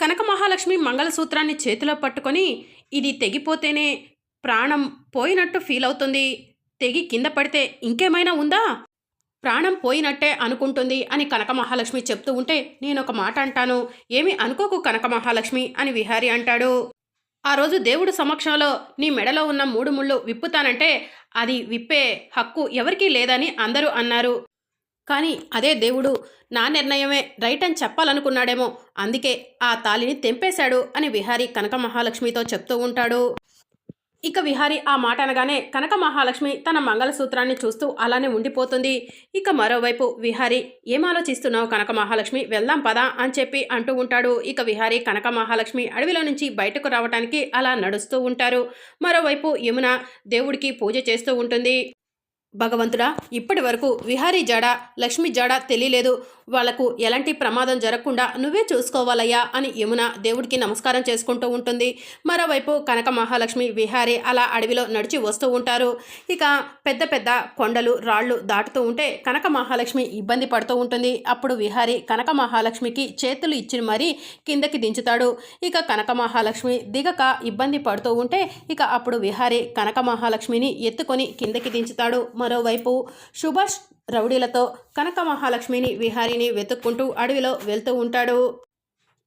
కనక మహాలక్ష్మి మంగళసూత్రాన్ని చేతిలో పట్టుకొని ఇది తెగిపోతేనే ప్రాణం పోయినట్టు ఫీల్ అవుతుంది. తెగి కింద పడితే ఇంకేమైనా ఉందా? ప్రాణం పోయినట్టే అనుకుంటుంది అని కనక మహాలక్ష్మి చెప్తూ ఉంటే నేను ఒక మాట అంటాను. ఏమి అనుకోకు కనక మహాలక్ష్మి అని విహారి అంటాడు. ఆ రోజు దేవుడు సమక్షంలో నీ మెడలో ఉన్న మూడు ముళ్ళు విప్పుతానంటే అది విప్పే హక్కు ఎవరికీ లేదని అందరూ అన్నారు. కానీ అదే దేవుడు నా నిర్ణయమే రైట్ అని చెప్పాలనుకున్నాడేమో. అందుకే ఆ తాలిని తెంపేశాడు అని విహారీ కనక మహాలక్ష్మితో చెప్తూ ఉంటాడు. ఇక విహారి ఆ మాట అనగానే కనక మహాలక్ష్మి తన మంగళసూత్రాన్ని చూస్తూ అలానే ఉండిపోతుంది. ఇక మరోవైపు విహారి ఏం ఆలోచిస్తున్నావు కనక మహాలక్ష్మి వెళ్దాం పదా అని చెప్పి అంటూ ఉంటాడు. ఇక విహారి కనక మహాలక్ష్మి అడవిలో నుంచి బయటకు రావడానికి అలా నడుస్తూ ఉంటారు. మరోవైపు యమున దేవుడికి పూజ చేస్తూ ఉంటుంది. భగవంతుడా ఇప్పటి వరకు విహారీ జాడ లక్ష్మి జాడ తెలియలేదు. వాళ్ళకు ఎలాంటి ప్రమాదం జరగకుండా నువ్వే చూసుకోవాలయ్యా అని యమున దేవుడికి నమస్కారం చేసుకుంటూ ఉంటుంది. మరోవైపు కనక మహాలక్ష్మి విహారీ అలా అడవిలో నడిచి వస్తూ ఉంటారు. ఇక పెద్ద పెద్ద కొండలు రాళ్ళు దాటుతూ ఉంటే కనక మహాలక్ష్మి ఇబ్బంది పడుతూ ఉంటుంది. అప్పుడు విహారీ కనక మహాలక్ష్మికి చేతులు ఇచ్చి మరీ కిందకి దించుతాడు. ఇక కనక మహాలక్ష్మి దిగక ఇబ్బంది పడుతూ ఉంటే ఇక అప్పుడు విహారీ కనక మహాలక్ష్మిని ఎత్తుకొని కిందకి దించుతాడు. మరోవైపు సుభాష్ రౌడీలతో కనక మహాలక్ష్మిని విహారిని వెతుక్కుంటూ అడవిలో వెళ్తూ ఉంటాడు.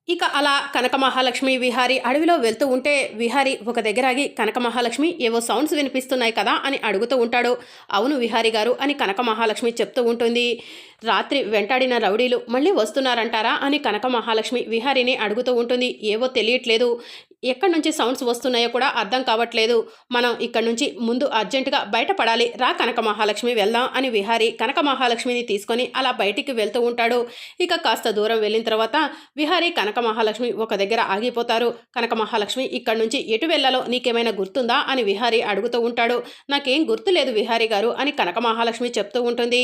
ఇక అలా కనక మహాలక్ష్మి విహారి అడవిలో వెళ్తూ ఉంటే విహారి ఒక దగ్గర ఆగి కనక మహాలక్ష్మి ఏవో సౌండ్స్ వినిపిస్తున్నాయి కదా అని అడుగుతూ ఉంటాడు. అవును విహారి గారు అని కనక మహాలక్ష్మి చెప్తూ ఉంటుంది. రాత్రి వెంటాడిన రౌడీలు మళ్ళీ వస్తున్నారంటారా అని కనక మహాలక్ష్మి విహారిని అడుగుతూ ఉంటుంది. ఏవో తెలియట్లేదు. ఎక్కడి నుంచి సౌండ్స్ వస్తున్నాయో కూడా అర్థం కావట్లేదు. మనం ఇక్కడ నుంచి ముందు అర్జెంటుగా బయటపడాలి. రా కనక మహాలక్ష్మి వెళ్దాం అని విహారి కనక మహాలక్ష్మిని తీసుకొని అలా బయటికి వెళ్తూ ఉంటాడు. ఇక కాస్త దూరం వెళ్ళిన తర్వాత విహారి కనక మహాలక్ష్మి ఒక దగ్గర ఆగిపోతారు. కనక మహాలక్ష్మి ఇక్కడ నుంచి ఎటు వెళ్ళాలో నీకేమైనా గుర్తుందా అని విహారి అడుగుతూ ఉంటాడు. నాకేం గుర్తులేదు విహారి గారు అని కనక మహాలక్ష్మి చెప్తూ ఉంటుంది.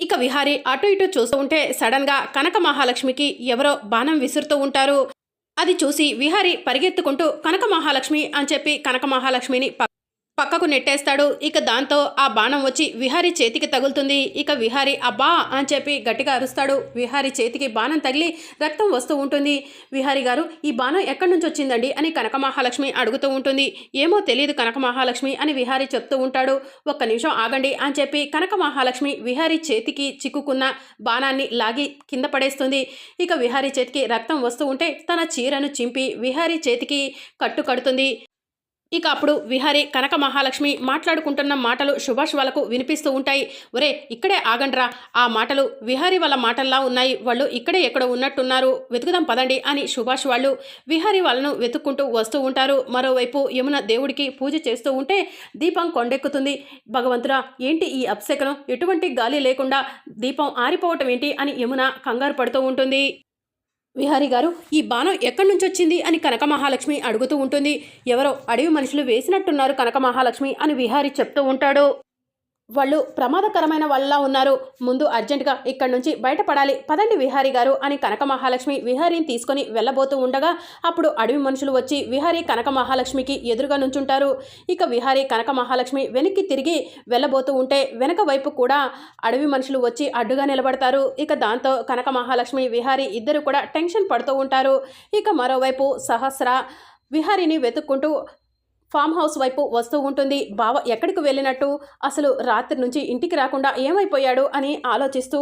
ఇక విహారి అటు ఇటు చూస్తూ ఉంటే సడన్గా కనక మహాలక్ష్మికి ఎవరో బాణం విసురుతూ ఉంటారు. అది చూసి విహారి పరిగెత్తుకుంటూ కనక మహాలక్ష్మి అని చెప్పి కనక మహాలక్ష్మిని ప- పక్కకు నెట్టేస్తాడు. ఇక దాంతో ఆ బాణం వచ్చి విహారి చేతికి తగులుతుంది. ఇక విహారి అబ్బా అని చెప్పి గట్టిగా అరుస్తాడు. విహారి చేతికి బాణం తగిలి రక్తం వస్తూ ఉంటుంది. విహారి గారు ఈ బాణం ఎక్కడి నుంచి వచ్చిందండి? అని కనక మహాలక్ష్మి అడుగుతూ ఉంటుంది. ఏమో తెలియదు కనక మహాలక్ష్మి అని విహారి చెప్తూ ఉంటాడు. ఒక్క నిమిషం ఆగండి అని చెప్పి కనక మహాలక్ష్మి విహారి చేతికి చిక్కుకున్న బాణాన్ని లాగి కింద పడేస్తుంది. ఇక విహారి చేతికి రక్తం వస్తూ ఉంటే తన చీరను చింపి విహారి చేతికి కట్టు కడుతుంది ఇక అప్పుడు విహారి కనక మహాలక్ష్మి మాట్లాడుకుంటున్న మాటలు సుభాష్ వాళ్ళకు వినిపిస్తూ ఉంటాయి. ఒరే ఇక్కడే ఆగండ్రా. ఆ మాటలు విహారి వాళ్ళ మాటల్లా ఉన్నాయి. వాళ్ళు ఇక్కడే ఎక్కడో ఉన్నట్టున్నారు. వెతుకుదాం పదండి అని సుభాష్ వాళ్ళు విహారి వాళ్ళను వెతుక్కుంటూ వస్తూ ఉంటారు. మరోవైపు యమున దేవుడికి పూజ చేస్తూ ఉంటే దీపం కొండెక్కుతుంది. భగవంతురా ఏంటి ఈ అప్సెకనం ఎటువంటి గాలి లేకుండా దీపం ఆరిపోవటం ఏంటి అని యమున కంగారు పడుతూ ఉంటుంది. విహారి గారు ఈ బాణం ఎక్కడి నుంచి వచ్చింది అని కనక మహాలక్ష్మి అడుగుతూ ఉంటుంది. ఎవరో అడవి మనుషులు వేసినట్టున్నారు కనక మహాలక్ష్మి అని విహారి చెప్తూ ఉంటాడు. వాళ్ళు ప్రమాదకరమైన వాళ్ళలా ఉన్నారు. ముందు అర్జెంటుగా ఇక్కడి నుంచి బయటపడాలి. పదండి విహారి గారు అని కనక మహాలక్ష్మి విహారీని తీసుకొని వెళ్ళబోతూ ఉండగా అప్పుడు అడవి మనుషులు వచ్చి విహారీ కనక మహాలక్ష్మికి ఎదురుగా నుంచుంటారు. ఇక విహారీ కనక మహాలక్ష్మి వెనక్కి తిరిగి వెళ్ళబోతూ ఉంటే వెనక వైపు కూడా అడవి మనుషులు వచ్చి అడ్డుగా నిలబడతారు. ఇక దాంతో కనక మహాలక్ష్మి విహారీ ఇద్దరు కూడా టెన్షన్ పడుతూ ఉంటారు. ఇక మరోవైపు సహస్ర విహారీని వెతుక్కుంటూ ఫామ్ హౌస్ వైపు వస్తూ ఉంటుంది. బావ ఎక్కడికి వెళ్ళినట్టు? అసలు రాత్రి నుంచి ఇంటికి రాకుండా ఏమైపోయాడు అని ఆలోచిస్తూ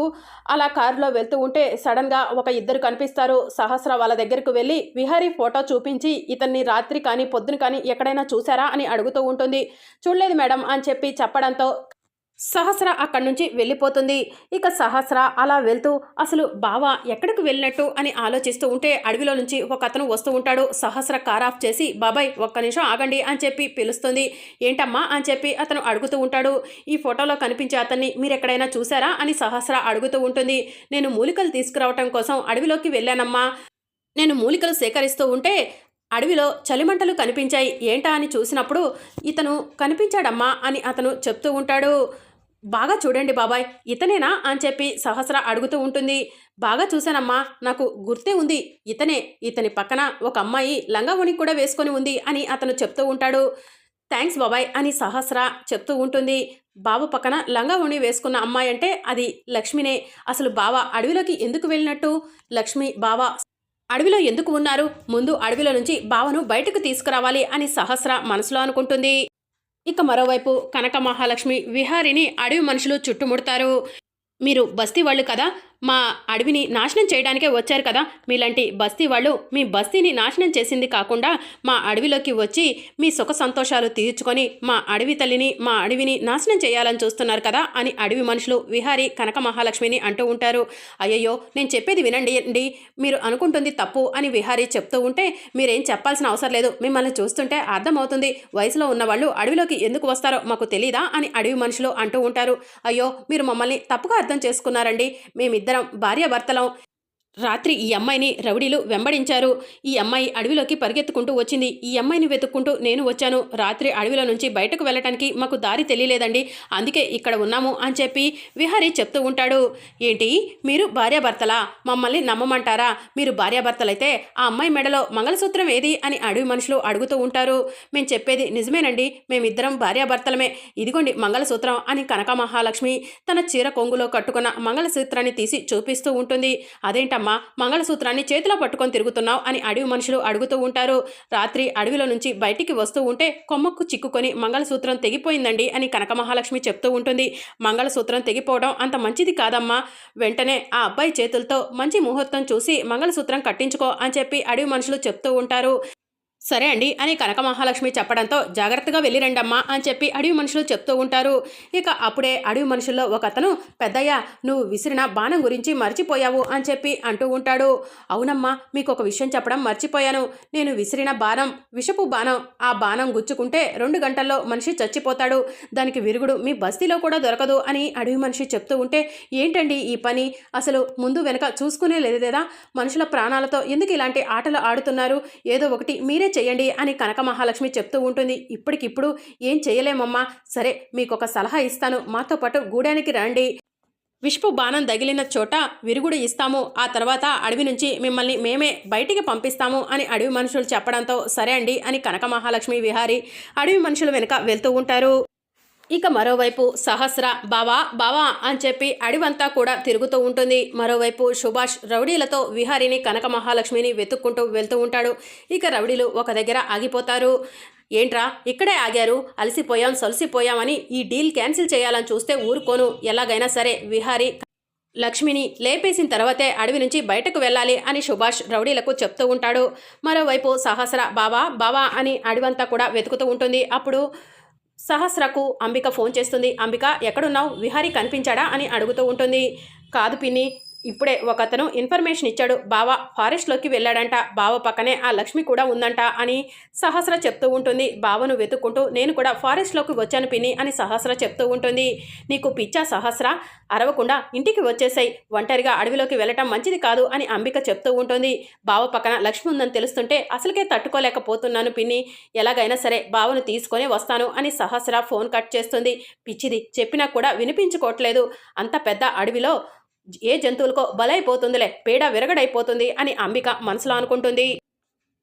అలా కారులో వెళ్తూ ఉంటే సడన్గా ఒక ఇద్దరు కనిపిస్తారు. సహస్ర వాళ్ళ దగ్గరకు వెళ్ళి విహారీ ఫోటో చూపించి ఇతన్ని రాత్రి కానీ పొద్దున కానీ ఎక్కడైనా చూసారా అని అడుగుతూ ఉంటుంది. చూడలేదు మేడం అని చెప్పి చెప్పడంతో సహస్ర అక్కడి నుంచి వెళ్ళిపోతుంది. ఇక సహస్ర అలా వెళ్తూ అసలు బావ ఎక్కడికి వెళ్ళినట్టు? అని ఆలోచిస్తూ ఉంటే అడవిలో నుంచి ఒక అతను వస్తూ ఉంటాడు. సహస్ర కార్ ఆఫ్ చేసి బాబాయ్ ఒక్క నిమిషం ఆగండి అని చెప్పి పిలుస్తుంది. ఏంటమ్మా? అని చెప్పి అతను అడుగుతూ ఉంటాడు. ఈ ఫోటోలో కనిపించే అతన్ని మీరు ఎక్కడైనా చూసారా అని సహస్ర అడుగుతూ ఉంటుంది. నేను మూలికలు తీసుకురావటం కోసం అడవిలోకి వెళ్ళానమ్మా. నేను మూలికలు సేకరిస్తూ ఉంటే అడవిలో చలిమంటలు కనిపించాయి. ఏంటా అని చూసినప్పుడు ఇతను కనిపించాడమ్మా అని అతను చెప్తూ ఉంటాడు. బాగా చూడండి బాబాయ్ ఇతనేనా అని చెప్పి సహస్ర అడుగుతూ ఉంటుంది. బాగా చూశానమ్మా నాకు గుర్తే ఉంది. ఇతనే ఇతని పక్కన ఒక అమ్మాయి లంగావణి కూడా వేసుకొని ఉంది అని అతను చెప్తూ ఉంటాడు. థ్యాంక్స్ బాబాయ్ అని సహస్ర చెప్తూ ఉంటుంది. బావ పక్కన లంగావుణి వేసుకున్న అమ్మాయి అంటే అది లక్ష్మినే. అసలు బావ అడవిలోకి ఎందుకు వెళ్ళినట్టు? లక్ష్మి బావ అడవిలో ఎందుకు ఉన్నారు? ముందు అడవిలో నుంచి బావను బయటకు తీసుకురావాలి అని సహస్ర మనసులో అనుకుంటుంది. ఇక మరోవైపు కనక మహాలక్ష్మి విహారిని అడవి మనుషులు చుట్టుముడతారు. మీరు బస్తీ వాళ్ళు కదా మా అడవిని నాశనం చేయడానికే వచ్చారు కదా. మీలాంటి బస్తీ వాళ్ళు మీ బస్తీని నాశనం చేసింది కాకుండా మా అడవిలోకి వచ్చి మీ సుఖ సంతోషాలు తీర్చుకొని మా అడవి తల్లిని మా అడవిని నాశనం చేయాలని చూస్తున్నారు కదా అని అడవి మనుషులు విహారి కనక మహాలక్ష్మిని అంటూ ఉంటారు. అయ్యయ్యో నేను చెప్పేది వినండి అండి. మీరు అనుకుంటుంది తప్పు అని విహారి చెప్తూ ఉంటే మీరేం చెప్పాల్సిన అవసరం లేదు. మిమ్మల్ని చూస్తుంటే అర్థమవుతుంది వయసులో ఉన్న వాళ్ళు అడవిలోకి ఎందుకు వస్తారో మాకు తెలీదా అని అడవి మనుషులు అంటూ ఉంటారు. అయ్యో మీరు మమ్మల్ని తప్పుగా అర్థం చేసుకున్నారండి. మేమిద్దరం అందరం భార్యాభర్తలం రాత్రి ఈ అమ్మాయిని రౌడీలు వెంబడించారు. ఈ అమ్మాయి అడవిలోకి పరిగెత్తుకుంటూ వచ్చింది. ఈ అమ్మాయిని వెతుక్కుంటూ నేను వచ్చాను. రాత్రి అడవిలో నుంచి బయటకు వెళ్ళటానికి మాకు దారి తెలియలేదండి. అందుకే ఇక్కడ ఉన్నాము అని చెప్పి విహారీ చెప్తూ ఉంటాడు. ఏంటి? మీరు భార్యాభర్తలా? మమ్మల్ని నమ్మమంటారా? మీరు భార్యాభర్తలైతే ఆ అమ్మాయి మెడలో మంగళసూత్రం ఏది అని అడవి మనుషులు అడుగుతూ ఉంటారు. మేము చెప్పేది నిజమేనండి. మేమిద్దరం భార్యాభర్తలమే. ఇదిగోండి మంగళసూత్రం అని కనక మహాలక్ష్మి తన చీర కొంగులో కట్టుకున్న మంగళసూత్రాన్ని తీసి చూపిస్తూ ఉంటుంది. అదేంట అదేంటమ్మా మంగళసూత్రాన్ని చేతిలో పట్టుకొని తిరుగుతున్నావు అని అడవి మనుషులు అడుగుతూ ఉంటారు. రాత్రి అడవిలో నుంచి బయటికి వస్తూ ఉంటే కొమ్మకు చిక్కుకొని మంగళసూత్రం తెగిపోయిందండి అని కనక మహాలక్ష్మి చెప్తూ ఉంటుంది. మంగళసూత్రం తెగిపోవడం అంత మంచిది కాదమ్మా. వెంటనే ఆ అబ్బాయి చేతులతో మంచి ముహూర్తం చూసి మంగళసూత్రం కట్టించుకో అని చెప్పి అడవి మనుషులు చెప్తూ ఉంటారు. సరే అండి అని కనక మహాలక్ష్మి చెప్పడంతో జాగ్రత్తగా వెళ్ళిరండమ్మా అని చెప్పి అడవి మనుషులు చెప్తూ ఉంటారు. ఇక అప్పుడే అడవి మనుషుల్లో ఒక అతను పెద్దయ్య నువ్వు విసిరిన బాణం గురించి మర్చిపోయావు అని చెప్పి అంటూ ఉంటాడు. అవునమ్మా మీకు ఒక విషయం చెప్పడం మర్చిపోయాను. నేను విసిరిన బాణం విషపు బాణం ఆ బాణం గుచ్చుకుంటే రెండు గంటల్లో మనిషి చచ్చిపోతాడు. దానికి విరుగుడు మీ బస్తీలో కూడా దొరకదు అని అడవి మనిషి చెప్తూ ఉంటే ఏంటండి ఈ పని? అసలు ముందు వెనక చూసుకునే లేదా మనుషుల ప్రాణాలతో ఎందుకు ఇలాంటి ఆటలు ఆడుతున్నారు? ఏదో ఒకటి మీరే చేయండి అని కనక మహాలక్ష్మి చెప్తూ ఉంటుంది. ఇప్పటికిప్పుడు ఏం చేయలేమమ్మా. సరే మీకు ఒక సలహా ఇస్తాను. మాతో పాటు గూడానికి రండి. విష్పు బాణం తగిలిన చోట విరుగుడు ఇస్తాము. ఆ తర్వాత అడవి నుంచి మిమ్మల్ని మేమే బయటికి పంపిస్తాము అని అడవి మనుషులు చెప్పడంతో సరే అండి అని కనక మహాలక్ష్మి విహారి అడవి మనుషులు వెనుక వెళ్తూ ఉంటారు. ఇక మరోవైపు సహస్ర బావా బావా అని చెప్పి అడివంతా కూడా తిరుగుతూ ఉంటుంది. మరోవైపు సుభాష్ రౌడీలతో విహారిని కనక మహాలక్ష్మిని వెతుక్కుంటూ వెళ్తూ ఉంటాడు. ఇక రౌడీలు ఒక దగ్గర ఆగిపోతారు. ఏంట్రా ఇక్కడే ఆగారు? అలసిపోయాం సొలసిపోయామని ఈ డీల్ క్యాన్సిల్ చేయాలని చూస్తే ఊరుకోను. ఎలాగైనా సరే విహారి లక్ష్మిని లేపేసిన తర్వాతే అడవి నుంచి బయటకు వెళ్ళాలి అని సుభాష్ రౌడీలకు చెప్తూ ఉంటాడు. మరోవైపు సహస్ర బావా బావా అని అడవంతా కూడా వెతుకుతూ ఉంటుంది. అప్పుడు సహస్రకు అంబిక ఫోన్ చేస్తుంది. అంబిక ఎక్కడున్నావు? విహారీ కనిపించాడా? అని అడుగుతూ ఉంటుంది. కాదు పిన్ని ఇప్పుడే ఒక అతను ఇన్ఫర్మేషన్ ఇచ్చాడు. బావ ఫారెస్ట్లోకి వెళ్ళాడంట. బావ పక్కనే ఆ లక్ష్మి కూడా ఉందంట అని సహస్ర చెప్తూ ఉంటుంది. బావను వెతుక్కుంటూ నేను కూడా ఫారెస్ట్లోకి వచ్చాను పిన్ని అని సహస్ర చెప్తూ ఉంటుంది. నీకు పిచ్చా సహస్ర? అరవకుండా ఇంటికి వచ్చేసాయి. ఒంటరిగా అడవిలోకి వెళ్ళటం మంచిది కాదు అని అంబిక చెప్తూ ఉంటుంది. బావ పక్కన లక్ష్మి ఉందని తెలుస్తుంటే అసలుకే తట్టుకోలేకపోతున్నాను పిన్ని. ఎలాగైనా సరే బావను తీసుకొని వస్తాను అని సహస్ర ఫోన్ కట్ చేస్తుంది. పిచ్చిది చెప్పినా కూడా వినిపించుకోవట్లేదు. అంత పెద్ద అడవిలో ఏ జంతువులకో బలైపోతుందిలే పేడ విరగడైపోతుంది అని అంబిక మనసులో అనుకుంటుంది.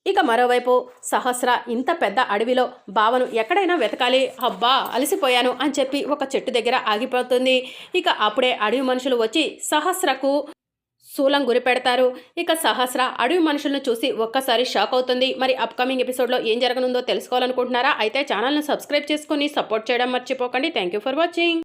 ఇక మరోవైపు సహస్ర ఇంత పెద్ద అడవిలో బావను ఎక్కడైనా వెతకాలి అబ్బా అలసిపోయాను అని చెప్పి ఒక చెట్టు దగ్గర ఆగిపోతుంది. ఇక అప్పుడే అడవి మనుషులు వచ్చి సహస్రకు శూలం గురిపెడతారు ఇక సహస్ర అడవి మనుషులను చూసి ఒక్కసారి షాక్ అవుతుంది. మరి అప్కమింగ్ ఎపిసోడ్లో ఏం జరగనుందో తెలుసుకోవాలనుకుంటున్నారా? అయితే ఛానల్ను సబ్స్క్రైబ్ చేసుకొని సపోర్ట్ చేయడం మర్చిపోకండి. Thank you for watching.